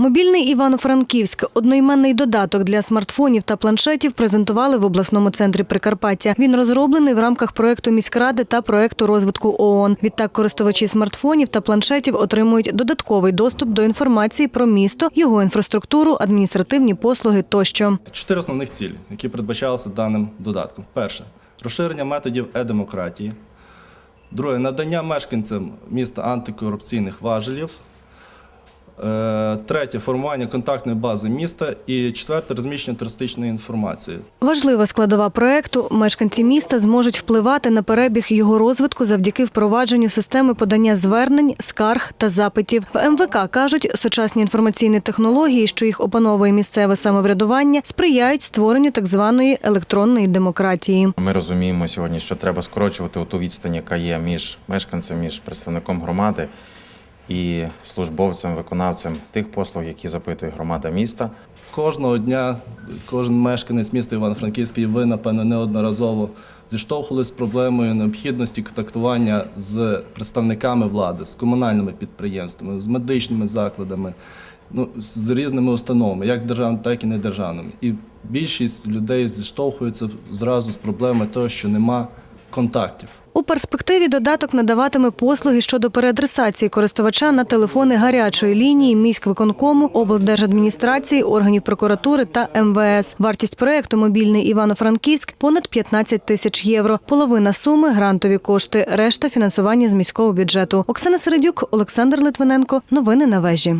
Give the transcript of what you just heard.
Мобільний Івано-Франківськ одноіменний додаток для смартфонів та планшетів презентували в обласному центрі Прикарпаття. Він розроблений в рамках проекту міськради та проекту розвитку ООН. Відтак користувачі смартфонів та планшетів отримують додатковий доступ до інформації про місто, його інфраструктуру, адміністративні послуги тощо. Чотири основних цілі, які передбачалися даним додатком. Перше розширення методів е-демократії. Друге надання мешканцям міста антикорупційних важелів. Е, Третє формування контактної бази міста. І четверте розміщення туристичної інформації. Важлива складова проекту мешканці міста зможуть впливати на перебіг його розвитку завдяки впровадженню системи подання звернень, скарг та запитів. В МВК кажуть, сучасні інформаційні технології, що їх опановує місцеве самоврядування, сприяють створенню так званої електронної демократії. Ми розуміємо сьогодні, що треба скорочувати ту відстань, яка є між мешканцем, між представником громади і службовцем, виконавцем тих послуг, які запитує громада міста. Кожного дня кожен мешканець міста Івано-Франківська, і ви, напевно, неодноразово зіштовхувалися з проблемою необхідності контактування з представниками влади, з комунальними підприємствами, з медичними закладами, ну, з різними установами, як державними, так і недержавними. І більшість людей зіштовхуються зразу з проблемою того, що нема контактів. У перспективі додаток надаватиме послуги щодо переадресації користувача на телефони гарячої лінії міськвиконкому, облдержадміністрації, органів прокуратури та МВС. Вартість проекту мобільний Івано-Франківськ понад 15 тисяч євро. Половина суми грантові кошти, решта фінансування з міського бюджету. Оксана Середюк, Олександр Литвиненко. Новини на вежі.